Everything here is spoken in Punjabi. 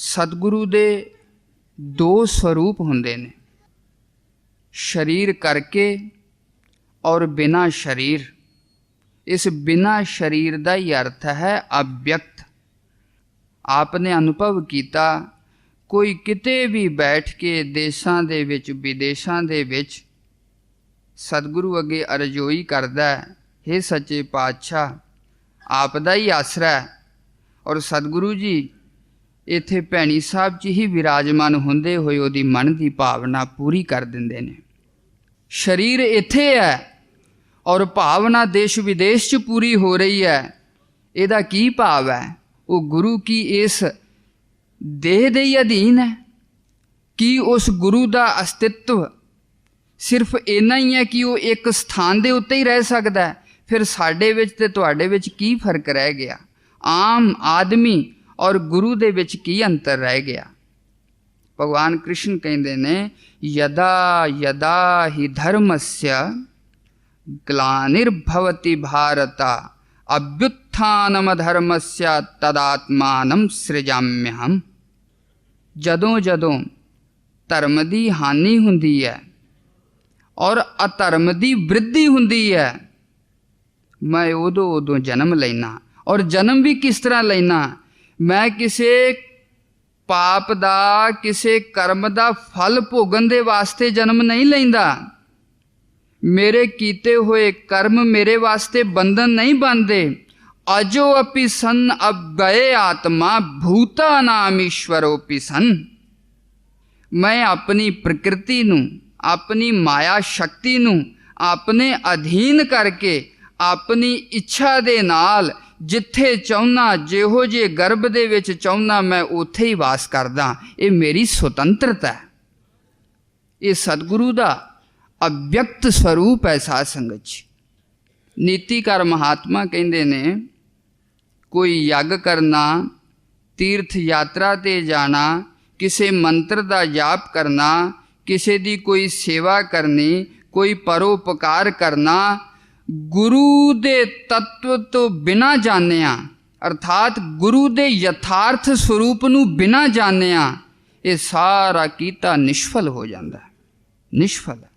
ਸਤਿਗੁਰੂ ਦੇ ਦੋ ਸਰੂਪ ਹੁੰਦੇ ਨੇ। ਸਰੀਰ ਕਰਕੇ ਔਰ ਬਿਨਾ ਸਰੀਰ। ਇਸ ਬਿਨਾ ਸਰੀਰ ਦਾ ਹੀ ਅਰਥ ਹੈ ਅਵਿਅਕਤ। ਆਪਨੇ ਅਨੁਭਵ ਕੀਤਾ, ਕੋਈ ਕਿਤੇ ਵੀ ਬੈਠ ਕੇ ਦੇਸ਼ਾਂ ਦੇ ਵਿੱਚ, ਵਿਦੇਸ਼ਾਂ ਦੇ ਵਿੱਚ ਸਤਿਗੁਰੂ ਅੱਗੇ ਅਰਜ਼ੋਈ ਕਰਦਾ ਹੈ हे ਸੱਚੇ ਪਾਤਸ਼ਾਹ, ਆਪ ਦਾ ਹੀ ਆਸਰਾ ਹੈ ਔਰ ਸਤਿਗੁਰੂ ਜੀ ਇੱਥੇ ਭੈਣੀ ਸਾਹਿਬ 'ਚ ਹੀ ਵਿਰਾਜਮਾਨ ਹੁੰਦੇ ਹੋਏ ਉਹਦੀ ਮਨ ਦੀ ਭਾਵਨਾ ਪੂਰੀ ਕਰ ਦਿੰਦੇ ਨੇ। ਸਰੀਰ ਇੱਥੇ ਹੈ ਔਰ ਭਾਵਨਾ ਦੇਸ਼ ਵਿਦੇਸ਼ 'ਚ ਪੂਰੀ ਹੋ ਰਹੀ ਹੈ। ਇਹਦਾ ਕੀ ਭਾਵ ਹੈ? ਉਹ ਗੁਰੂ ਕੀ ਇਸ ਦੇਹ ਦੇ ਹੀ ਅਧੀਨ ਹੈ? ਕੀ ਉਸ ਗੁਰੂ ਦਾ ਅਸਤਿਤਵ ਸਿਰਫ ਇੰਨਾ ਹੀ ਹੈ ਕਿ ਉਹ ਇੱਕ ਸਥਾਨ ਦੇ ਉੱਤੇ ਹੀ ਰਹਿ ਸਕਦਾ ਹੈ? ਫਿਰ ਸਾਡੇ ਵਿੱਚ ਤੇ ਤੁਹਾਡੇ ਵਿੱਚ ਕੀ ਫ਼ਰਕ ਰਹਿ ਗਿਆ? ਆਮ ਆਦਮੀ ਔਰ ਗੁਰੂ ਦੇ ਵਿੱਚ ਕੀ ਅੰਤਰ ਰਹਿ ਗਿਆ ਭਗਵਾਨ ਕ੍ਰਿਸ਼ਨ ਕਹਿੰਦੇ ਨੇ ਯਦਾ ਯਦਾ ਹੀ ਧਰਮस्य ग्लानिर्भवति भारत अभ्युत्थानमधर्मस्य तदात्मानं सृजाम्यहम् ਜਦੋਂ ਜਦੋਂ ਧਰਮ ਦੀ ਹਾਨੀ ਹੁੰਦੀ ਹੈ ਔਰ ਅਧਰਮ ਦੀ ਵ੍ਰਿद्धੀ ਹੁੰਦੀ ਹੈ ਮੈਂ ਉਦੋਂ ਉਦੋਂ ਜਨਮ ਲੈਣਾ ਔਰ ਜਨਮ ਵੀ ਕਿਸ ਤਰ੍ਹਾਂ ਲੈਣਾ ਮੈਂ ਕਿਸੇ ਪਾਪ ਦਾ, ਕਿਸੇ ਕਰਮ ਦਾ ਫਲ ਭੋਗਣ ਦੇ ਵਾਸਤੇ ਜਨਮ ਨਹੀਂ ਲੈਂਦਾ। ਮੇਰੇ ਕੀਤੇ ਹੋਏ ਕਰਮ ਮੇਰੇ ਵਾਸਤੇ ਬੰਧਨ ਨਹੀਂ ਬਣਦੇ। ਅਜੋ ਅਪि ਸਨ ਅਗਏ ਆਤਮਾ, ਭੂਤਾ ਨਾਮ ਈਸ਼ਵਰੋਪੀ ਸਨ। ਮੈਂ ਆਪਣੀ ਪ੍ਰਕਿਰਤੀ ਨੂੰ, ਆਪਣੀ ਮਾਇਆ ਸ਼ਕਤੀ ਨੂੰ ਆਪਣੇ ਅਧੀਨ ਕਰਕੇ, ਆਪਣੀ ਇੱਛਾ ਦੇ ਨਾਲ ਜਿੱਥੇ ਚਾਹੁੰਨਾ, ਜਿਹੋ ਜੇ ਗਰਭ ਦੇ ਵਿੱਚ ਚਾਹੁੰਨਾ, ਮੈਂ ਉੱਥੇ ਹੀ ਵਾਸ ਕਰਦਾ। ਇਹ ਮੇਰੀ ਸੁਤੰਤਰਤਾ ਹੈ। ਇਹ ਸਤਿਗੁਰੂ ਦਾ ਅਵਿਅਕਤ ਸਰੂਪ ਹੈ ਸਾਧ ਸੰਗਤ ਜੀ। ਨੀਤੀਕਾਰ ਮਹਾਤਮਾ ਕਹਿੰਦੇ ਨੇ, ਕੋਈ ਯੱਗ ਕਰਨਾ, ਤੀਰਥ ਯਾਤਰਾ ਤੇ ਜਾਣਾ, ਕਿਸੇ ਮੰਤਰ ਦਾ ਜਾਪ ਕਰਨਾ, ਕਿਸੇ ਦੀ ਕੋਈ ਸੇਵਾ ਕਰਨੀ, ਕੋਈ ਪਰੋਪਕਾਰ ਕਰਨਾ ਗੁਰੂ ਦੇ ਤत्व ਤੋਂ ਬਿਨਾ ਜਾਣਿਆ, ਅਰਥਾਤ ਗੁਰੂ ਦੇ ਯਥਾਰਥ ਸਰੂਪ ਨੂੰ ਬਿਨਾ ਜਾਣਿਆ, ਇਹ ਸਾਰਾ ਕੀਤਾ ਨਿਸ਼ਫਲ ਹੋ ਜਾਂਦਾ ਹੈ। ਨਿਸ਼ਫਲ ਹੈ।